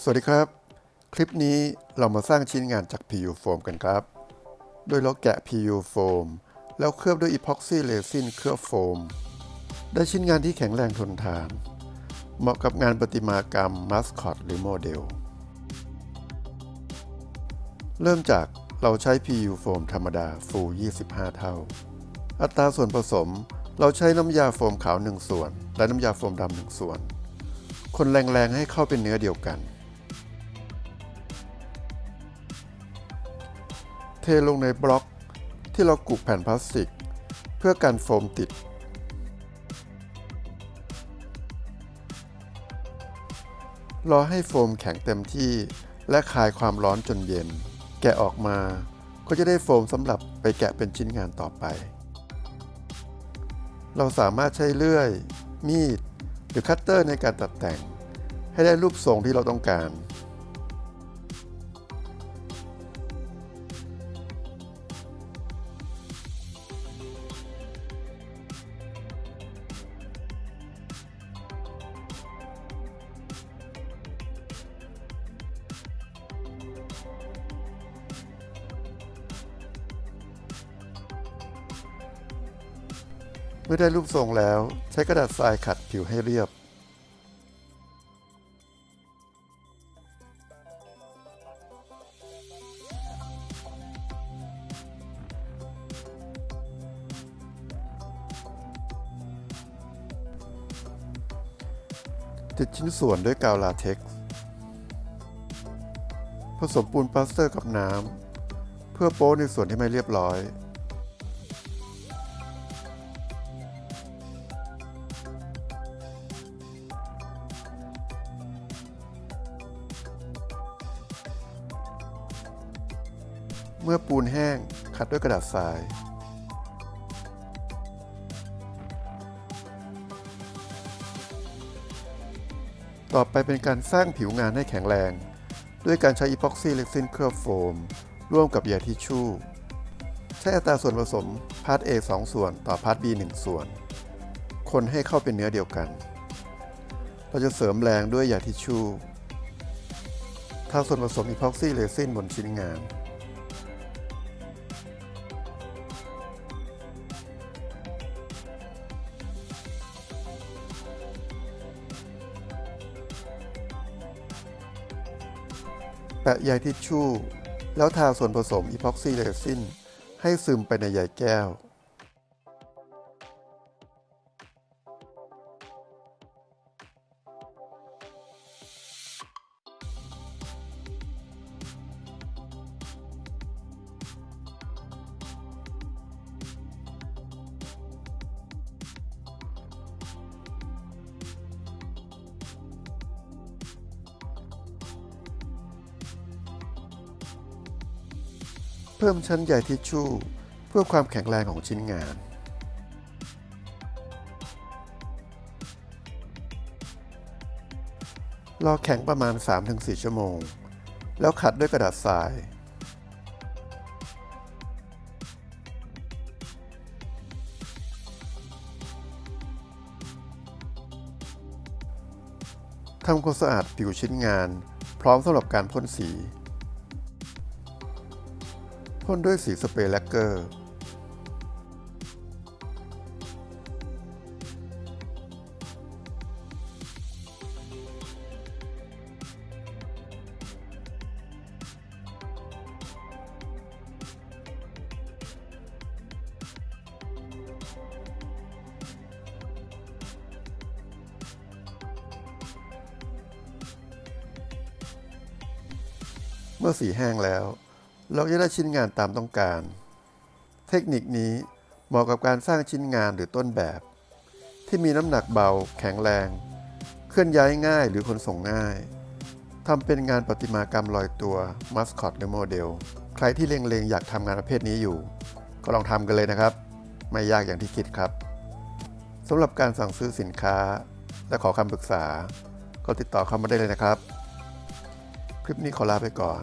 สวัสดีครับ คลิปนี้เรามาสร้างชิ้นงานจาก PU Foam กันครับ โดยเราแกะ PU Foam แล้วเคลือบด้วย Epoxy Resin เคลือบโฟม ได้ชิ้นงานที่แข็งแรงทนทาน เหมาะกับงานประติมากรรมมัสคอตหรือโมเดล เริ่มจากเราใช้ PU Foam ธรรมดาฟู 25 เท่า อัตราส่วนผสมเราใช้น้ำยาโฟมขาว 1 ส่วน และน้ำยาโฟมดำ1ส่วน คนแรงๆให้เข้าเป็นเนื้อเดียวกัน เทลงในบล็อกที่เรากุแผ่นพลาสติก เพื่อกันโฟมติด รอให้โฟมแข็งเต็มที่ และคายความร้อนจนเย็น แกะออกมาก็จะได้โฟมสำหรับไปแกะเป็นชิ้นงานต่อไป เราสามารถใช้เลื่อย มีด หรือคัตเตอร์ในการตัดแต่ง ให้ได้รูปทรงที่เราต้องการ เมื่อได้รูปทรงแล้ว ใช้กระดาษทรายขัดผิวให้เรียบ ติดชิ้นส่วนด้วยกาวลาเท็กซ์ผสมปูนปลาสเตอร์กับน้ำ เพื่อโป๊ในส่วนที่ไม่เรียบร้อย เมื่อปูนแห้งขัดด้วยกระดาษทราย ต่อไปเป็นการสร้างผิวงานให้แข็งแรง ด้วยการใช้อีพ็อกซี่เล็กซินเคลือบโฟม ร่วมกับยาทิชชู่ ใช้อัตราส่วนผสมพาร์ท A 2 ส่วนต่อพาร์ท B 1 ส่วน คนให้เข้าเป็นเนื้อเดียวกัน เราจะเสริมแรงด้วยยาทิชชู่ทาส่วนผสมอีพ็อกซี่เรซินบนชิ้นงาน แปะใยทิชชู่ แล้วทาส่วนผสมอีพ็อกซี่เรซินให้ซึมไปในใยแก้ว เพิ่มชั้นใยทิชชู่ เพื่อความแข็งแรงของชิ้นงานรอแข็งประมาณ 3-4 ชั่วโมง แล้วขัดด้วยกระดาษทราย ทำความสะอาดผิวชิ้นงาน พร้อมสำหรับการพ่นสี พ่นด้วยสีสเปรย์แลกเกอร์ เมื่อสีแห้งแล้ว เราจะได้ชิ้นงานตามต้องการ เทคนิคนี้เหมาะกับการสร้างชิ้นงานหรือต้นแบบ ที่มีน้ำหนักเบา แข็งแรง เคลื่อนย้ายง่ายหรือขนส่งง่ายทำเป็นงานประติมากรรมลอยตัวมัสคอตหรือโมเดล ใครที่เล็งๆอยากทำงานประเภทนี้อยู่ ก็ลองทำกันเลยนะครับ ไม่ยากอย่างที่คิดครับสำหรับการสั่งซื้อสินค้า และขอคำปรึกษา ก็ติดต่อเข้ามาได้เลยนะครับ คลิปนี้ขอลาไปก่อน